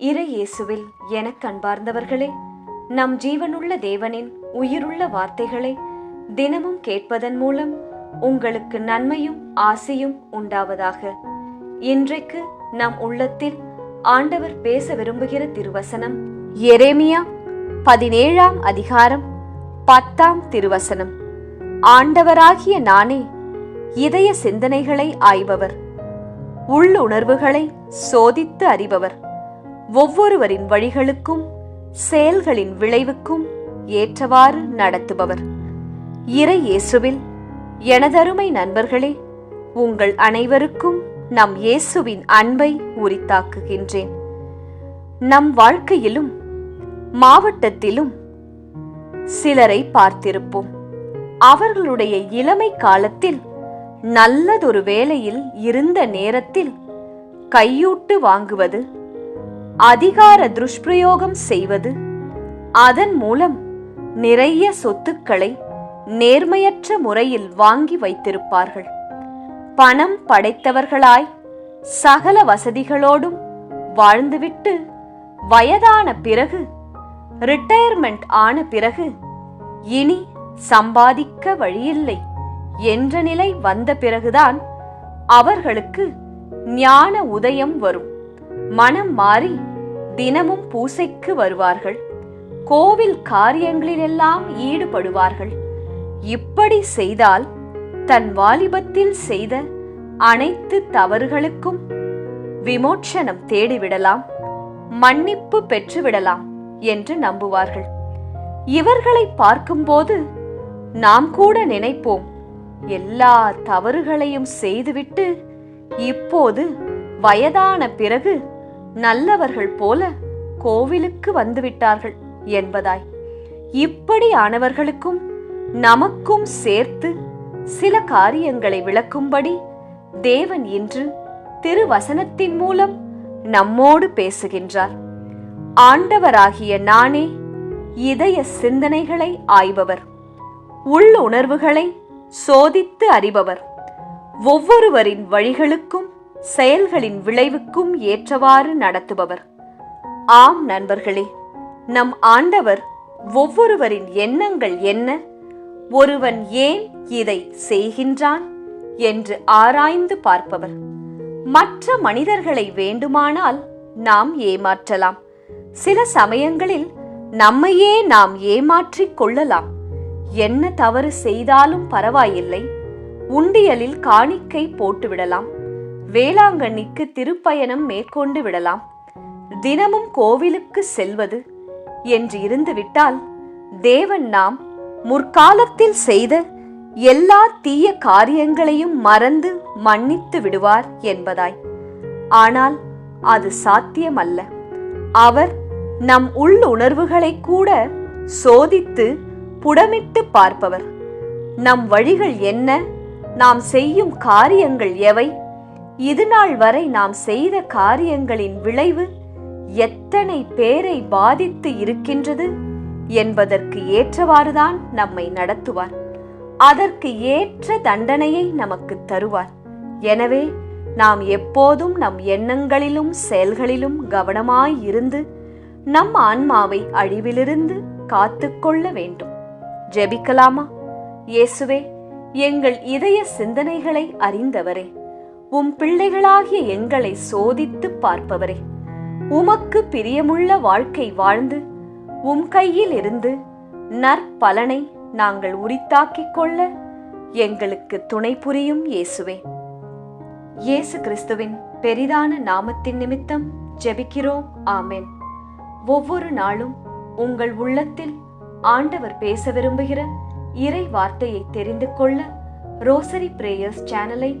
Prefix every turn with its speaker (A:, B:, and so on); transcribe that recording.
A: இறை இயேசுவில் எனக் கண்பார்ந்தவர்களே நம் ஜீவனுள்ள தேவனின் உயிருள்ள வார்த்தைகளை தினமும் கேட்பதன் மூலம் உங்களுக்கு நன்மையும் ஆசையும் உண்டாவதாக. இன்றைக்கு நம் உள்ளத்தில் ஆண்டவர் பேச விரும்புகிற திருவசனம் எரேமியா பதினேழாம் அதிகாரம் பத்தாம் திருவசனம். ஆண்டவராகிய நானே இதய சிந்தனைகளை ஆய்பவர் உள்ளுணர்வுகளை சோதித்து அறிபவர். ஒவ்வொருவரின் வழிகளுக்கும் செயல்களின் விளைவுக்கும் ஏற்றவாறு நடத்துபவர். இறை இயேசுவில் எனதருமை நண்பர்களே உங்கள் அனைவருக்கும் நம் இயேசுவின் அன்பை உரித்தாக்குகின்றேன். நம் வாழ்க்கையிலும் மாவட்டத்திலும் சிலரை பார்த்திருப்போம். அவர்களுடைய இளமை காலத்தில் நல்லதொரு வேலையில் இருந்த நேரத்தில் கையூட்டு வாங்குவது அதிகார துஷ்பிரயோகம் செய்வது. அதன் மூலம் நிறைய சொத்துக்களை நேர்மையற்ற முறையில் வாங்கி வைத்திருப்பார்கள். பணம் படைத்தவர்களாய் சகல வசதிகளோடும் வாழ்ந்துவிட்டு வயதான பிறகு ரிட்டையர்மெண்ட் ஆன பிறகு இனி சம்பாதிக்க வழியில்லை என்ற நிலை வந்த பிறகுதான் அவர்களுக்கு ஞான உதயம் வரும். மனம் மாறி தினமும் பூசைக்கு வருவார்கள். கோவில் காரியங்களிலெல்லாம் ஈடுபடுவார்கள். இப்படி செய்தால் தன் வாலிபத்தில் செய்த அனைத்து தவறுகளுக்கும் விமோட்சனம் தேடிவிடலாம். மன்னிப்பு பெற்றுவிடலாம் என்று நம்புவார்கள். இவர்களை பார்க்கும்போது நாம் கூட நினைப்போம் எல்லா தவறுகளையும் செய்துவிட்டு இப்போது வயதான பிறகு நல்லவர்கள் போல கோவிலுக்கு வந்துவிட்டார்கள் என்பதாய். இப்படியானவர்களுக்கும் நமக்கும் சேர்த்து சில காரியங்களை விளக்கும்படி தேவன் இன்று திருவசனத்தின் மூலம் நம்மோடு பேசுகின்றார். ஆண்டவராகிய நானே இதய சிந்தனைகளை ஆய்பவர். உள்ளுணர்வுகளை சோதித்து அறிபவர். ஒவ்வொருவரின் வழிகளுக்கும் செயல்களின் விளைவுக்கும் ஏற்றவாறு நடத்துபவர். ஆம் நண்பர்களே நம் ஆண்டவர் ஒவ்வொருவரின் எண்ணங்கள் என்ன? ஒருவன் ஏன் இதை செய்கின்றான்? என்று ஆராய்ந்து பார்ப்பவர். மற்ற மனிதர்களை வேண்டுமானால் நாம் ஏமாற்றலாம். சில சமயங்களில் நம்மையே நாம் ஏமாற்றிக் கொள்ளலாம். என்ன தவறு செய்தாலும் பரவாயில்லை. உண்டியலில் காணிக்கை போட்டுவிடலாம். வேளாங்கண்ணிக்கு திருப்பயணம் மேற்கொண்டு விடலாம். தினமும் கோவிலுக்கு செல்வது என்று இருந்துவிட்டால் தேவன் நாம் முற்காலத்தில் செய்த எல்லா தீய காரியங்களையும் மறந்து மன்னித்து விடுவார் என்பதாய். ஆனால் அது சாத்தியமல்ல. அவர் நம் உள்ளுணர்வுகளை கூட சோதித்து புடமிட்டு பார்ப்பவர். நம் வழிகள் என்ன? நாம் செய்யும் காரியங்கள் எவை? இதுநாள் வரை நாம் செய்த காரியங்களின் விளைவு எத்தனை பேரை பாதித்து இருக்கின்றது என்பதற்கு ஏற்றவாறுதான் நம்மை நடத்துவார். அதற்கு ஏற்ற தண்டனையை நமக்கு தருவார். எனவே நாம் எப்போதும் நம் எண்ணங்களிலும் செயல்களிலும் கவனமாய் இருந்து நம் ஆன்மாவை அழிவிலிருந்து காத்துக்கொள்ள வேண்டும். ஜெபிக்கலாமா? இயேசுவே எங்கள் இதய சிந்தனைகளை அறிந்தவரே. உம் பிள்ளைகளாகிய எங்களை சோதித்து பார்ப்பவரே. உமக்கு பிரியமுள்ள வாழ்க்கை வாழ்ந்து உம் கையில் இருந்து நற்பலனை நாங்கள் உரித்தாக்கிக் கொள்ள எங்களுக்கு துணை புரியும் இயேசுவே. இயேசு கிறிஸ்துவின் பெரிதான நாமத்தின் நிமித்தம் ஜெபிக்கிறோம். ஆமென். ஒவ்வொரு நாளும் உங்கள் உள்ளத்தில் ஆண்டவர் பேச விரும்புகிற இறை வார்த்தையை தெரிந்து கொள்ள ரோசரி பிரேயர்ஸ் சேனலை